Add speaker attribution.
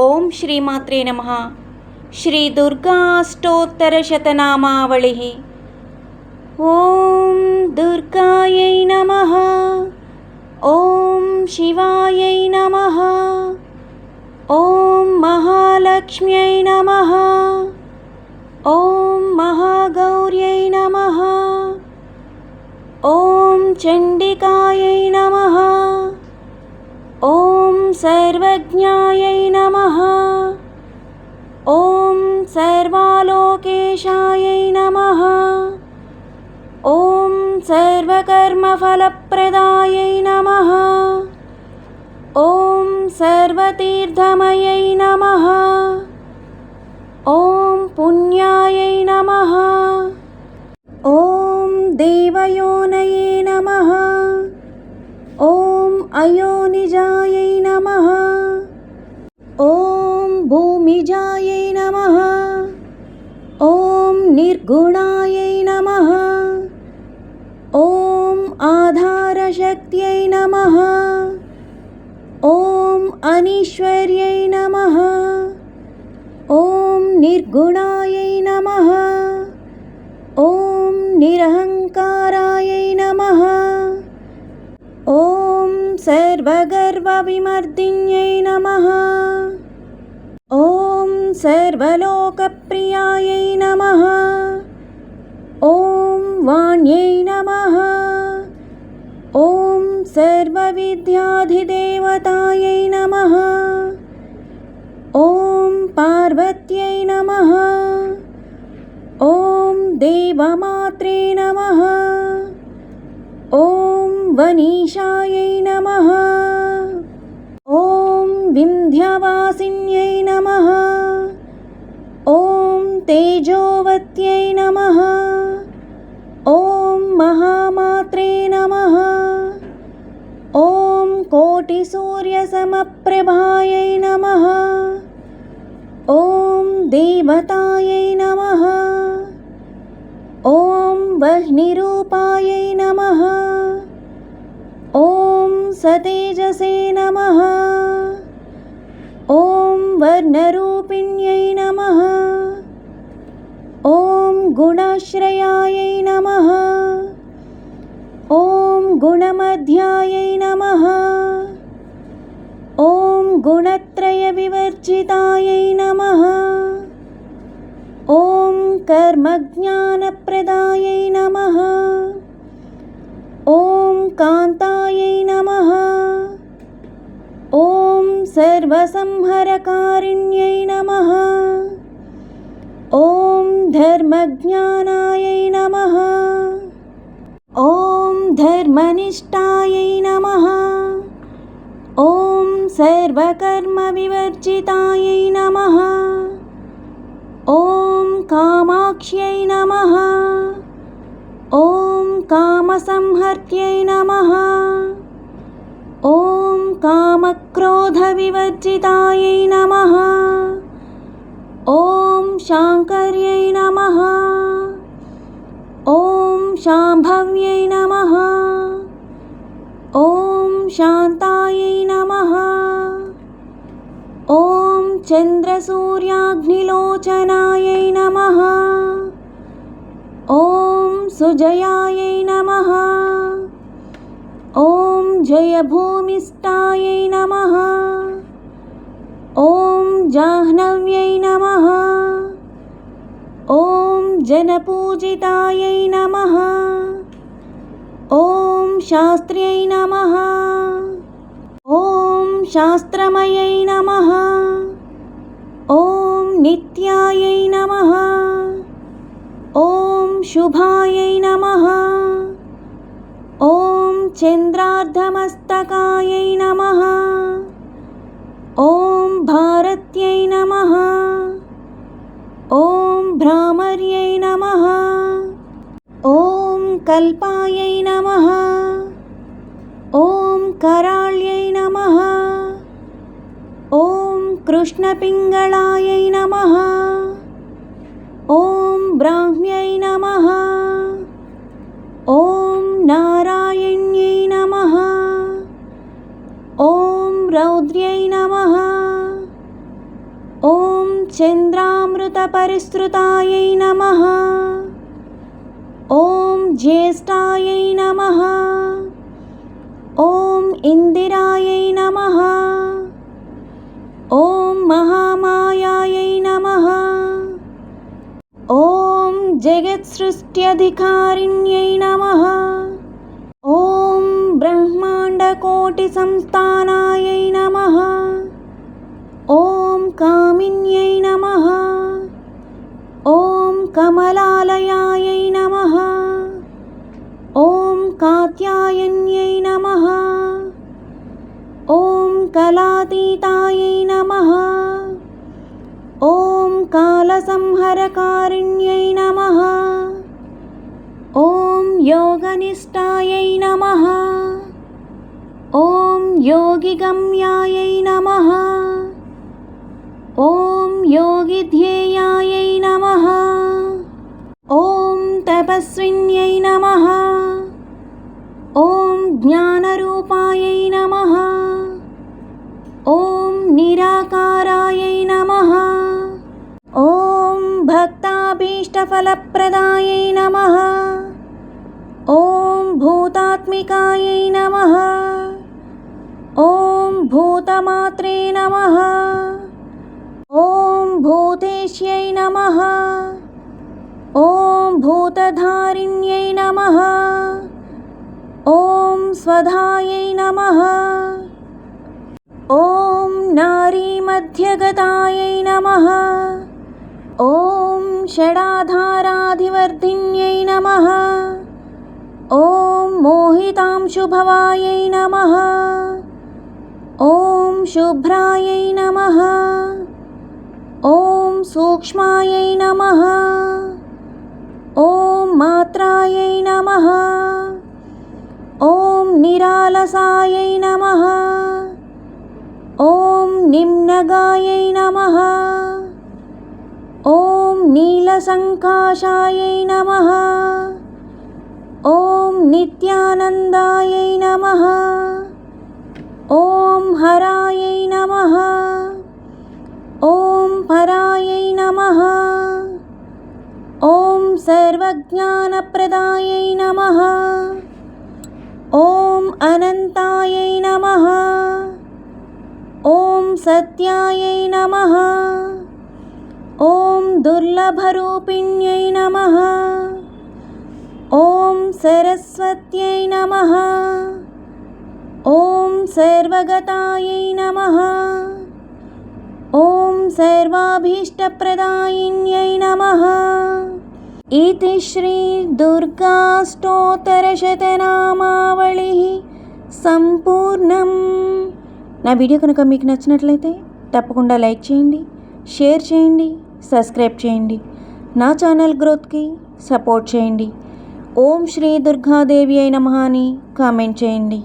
Speaker 1: ॐ श्रीमात्रे नमः। श्रीदुर्गाष्टोत्तरशतनामावलिः ॐ दुर्गायै नमः। ॐ शिवायै नमः। ॐ महालक्ष्म्यै नमः। ॐ महागौर्यै नमः। ॐ चण्डिकायै नमः। ॐ सर्वज्ञायै नमः। ॐ सर्वालोकेशायै नमः। ॐ सर्वकर्मफलप्रदायै नमः। ॐ सर्वतीर्थमयै नमः। ॐ पुण्यायै नमः। ॐ देवयोनये नमः अयोनिजायै नमः। ॐ भूमिजायै नमः। ॐ निर्गुणायै नमः। ॐ आधारशक्त्यै नमः। ॐ अनीश्वर्यै नमः। ॐ निर्गुणायै नमः। ॐ निरहङ्कारायै सर्वगर्वविमर्दिन्यै नमः ॐ सर्वलोकप्रियायै नमः ॐ वाण्यै नमः ॐ सर्वविद्याधिदेवतायै नमः ॐ पार्वत्यै नमः ॐ देवमात्रे नमः ॐ वनीशायै नमः। ॐ विन्ध्यवासिन्यै नमः। ॐ तेजोवत्यै नमः। ॐ महामात्रे नमः। ॐ कोटिसूर्यसमप्रभायै नमः। ॐ देवतायै नमः। ॐ वह्निरूपायै नमः। ॐ सतेजसे नमः। ॐ वर्णरूपिण्यै नमः। ॐ गुणाश्रयायै नमः। ॐ गुणमध्यायै नमः। ॐ गुणत्रयविवर्जितायै नमः। ॐ कर्मज्ञानप्रदायै नमः कान्तायै नमः। ॐ सर्वसंहरकारिण्यै नमः। ॐ धर्मज्ञानायै नमः। ॐ धर्मनिष्ठायै नमः। ॐ सर्वकर्मविवर्जितायै नमः। ॐ कामाक्ष्यै नमः। ॐ कामसंहर्त्यै नमः ॐ कामक्रोधविवर्जितायै नमः ॐ शाङ्कर्यै नमः ॐ शाम्भव्यै नमः ॐ शान्तायै नमः ॐ चन्द्रसूर्याग्निलोचनायै नमः ॐ सुजयायै नमः। ॐ जयभूमिष्ठायै नमः। ॐ जाह्नव्यै नमः। ॐ जनपूजितायै नमः। ॐ शास्त्र्यै नमः। ॐ शास्त्रमयै नमः। ॐ नित्यायै नमः। शुभायै नमः। ॐ चन्द्रार्धमस्तकायै नमः। ॐ भारत्यै नमः। ॐ भ्रामर्यै नमः। ॐ कल्पायै नमः। ॐ कराळ्यै नमः। ॐ कृष्णपिङ्गळायै नमः। ॐ ब्राह्म्यै नमः ॐ नारायण्यै नमः ॐ रौद्र्यै नमः ॐ चन्द्रामृतपरिसृतायै नमः ॐ ज्येष्ठायै नमः ॐ इन्दिरायै नमः ॐ महा जगत्सृष्ट्यधिकारिण्यै नमः। ॐ ब्रह्माण्डकोटिसंस्थानायै नमः। ॐ कामिन्यै नमः। ॐ कमलालयायै नमः। ॐ कात्यायन्यै नमः। ॐ कलातीतायै नमः। ॐ कालसंहरकारिण्यै नमः। ॐ योगनिष्ठायै नमः। ॐ योगिगम्यायै नमः। ॐ योगिध्येयायै नमः। ॐ तपस्विन्यै అష్టఫలప్రదాయై నమ. ఓం భూతాత్మికాయై నమ. ఓం భూతమాత్రే నమ. ఓం భూతేశ్యై నమ. ఓం భూతధారిణ్యై నమ. ఓం స్వధాయై నమ. ఓం నారీమధ్యగతాయై నమ. ఓం षडाधाराधिवर्धिन्यै नमः। ॐ मोहितांशुभवायै नमः। ॐ शुभ्रायै नमः। ॐ सूक्ष्मायै नमः। ॐ मात्रायै नमः। ॐ निरालसायै नमः। ॐ निम्नगायै नमः। ॐ नीलसङ्काशायै नमः। ॐ नित्यानन्दायै नमः। ॐ हरायै नमः। ॐ परायै नमः। ॐ सर्वज्ञानप्रदायै नमः। ॐ अनन्तायै नमः। ॐ सत्यायै नमः ॐ दुर्लभरूपिण्यै नमः ॐ सरस्वत्यै नमः ॐ सर्वगतायै नमः ॐ सर्वाभीष्टप्रदायिन्यै नमः इति శ్రీదుర్గాష్టోత్తరశతనామావళి సంపూర్ణం నా వీడియో కనుక మీకు నచ్చినట్లయితే తప్పకుండా లైక్ చేయండి షేర్ చేయండి సబ్స్క్రైబ్ చేయండి. నా ఛానల్ గ్రోత్కి సపోర్ట్ చేయండి. ఓం శ్రీ దుర్గాదేవి అయిన మహాని కామెంట్ చేయండి.